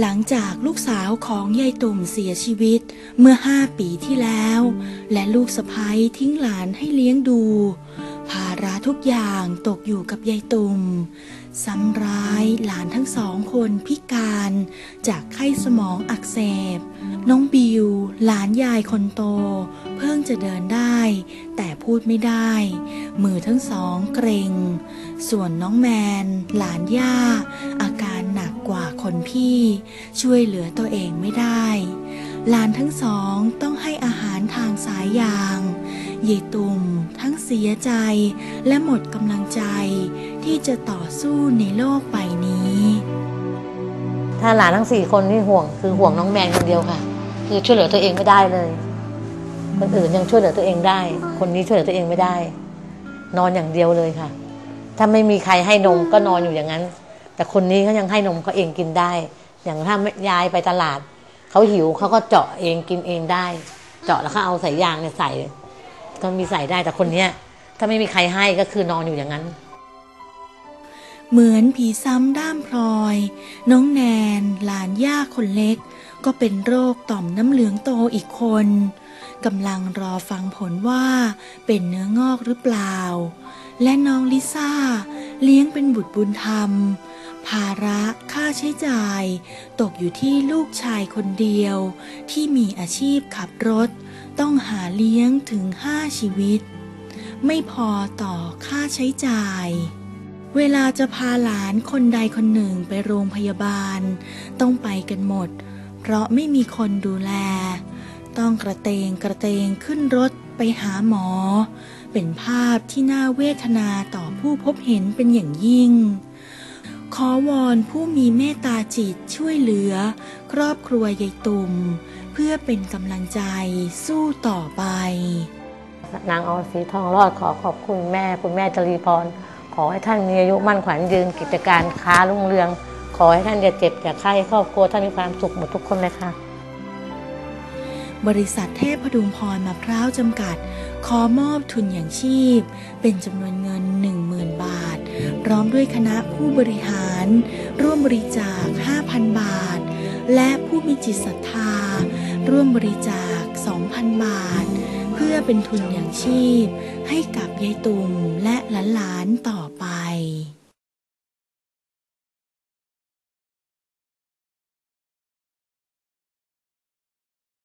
หลังจากลูกสาวของยายตุ่มเสียชีวิตเมื่อห้าปีที่แล้ว และลูกสะพ้ยทิ้งหลานให้เลี้ยงดู ภาระทุกอย่างตกอยู่กับยายตุ่มซ้ำร้ายหลานทั้งสองคนพิการจากไข้สมองอักเสบ น้องบิว หลานยายคนโต เพิ่งจะเดินได้ แต่พูดไม่ได้ มือทั้งสองเกร็งส่วนน้องแมน หลานย่าอา คนพี่ช่วยเหลือตัวเองไม่ได้ หลานทั้งสองต้องให้อาหารทางสายยางยายตุ่มทั้งเสียใจและหมดกำลังใจที่จะต่อสู้ในโลกใบนี้ ถ้าหลานทั้งสี่คนนี่ห่วงคือห่วงน้องแมนคนเดียวค่ะ คือช่วยเหลือตัวเองไม่ได้เลย คนอื่นยังช่วยเหลือตัวเองได้ คนนี้ช่วยเหลือตัวเองไม่ได้ นอนอย่างเดียวเลยค่ะ ถ้าไม่มีใครให้นมก็นอนอยู่อย่างนั้น แต่คนนี้เขายังให้นมเขาเองกินได้ อย่างถ้ายายไปตลาดเขาหิวเขาก็เจาะเองกินเองได้ เจาะแล้วเขาเอาสายยางเนี่ยใส่ ก็มีใส่ได้แต่คนเนี้ยถ้าไม่มีใครให้ก็คือนอนอยู่อย่างนั้น เหมือนผีซ้ำด้ามพลอย น้องแนน หลานย่าคนเล็ก ก็เป็นโรคต่อมน้ำเหลืองโตอีกคนกำลังรอฟังผลว่าเป็นเนื้องอกหรือเปล่า และน้องลิซ่า เลี้ยงเป็นบุตรบุญธรรม ภาระค่าใช้จ่าย ตกอยู่ที่ลูกชายคนเดียว ที่มีอาชีพขับรถ ต้องหาเลี้ยงถึงห้าชีวิต ไม่พอต่อค่าใช้จ่าย เวลาจะพาหลานคนใดคนหนึ่งไปโรงพยาบาล ต้องไปกันหมด เพราะไม่มีคนดูแล ต้องกระเตงกระเตงขึ้นรถไปหาหมอ เป็นภาพที่น่าเวทนาต่อผู้พบเห็นเป็นอย่างยิ่ง ขอวอนผู้มีเมตตาจิตช่วยเหลือ ครอบครัวยายตุ่มเพื่อเป็นกำลังใจสู้ต่อไป นางออสีทองรอดขอขอบคุณแม่คุณแม่จรีพร ขอให้ท่านมีอายุมั่นขวัญยืนกิจการค้ารุ่งเรือง ขอให้ท่านอย่าเจ็บอย่าไข้ครอบครัวท่านมีความสุขหมดทุกคนเลยค่ะ บริษัทเทพพดุงพรมะพร้าวจำกัด ขอมอบทุนอย่างชีพ เป็นจำนวนเงิน 10,000 บาท พร้อมด้วยคณะผู้บริหาร ร่วมบริจาค 5,000 บาท และผู้มีจิตศรัทธา ร่วมบริจาค 2,000 บาท เพื่อเป็นทุนอย่างชีพ ให้กับยายตุ่มและหลานๆต่อไป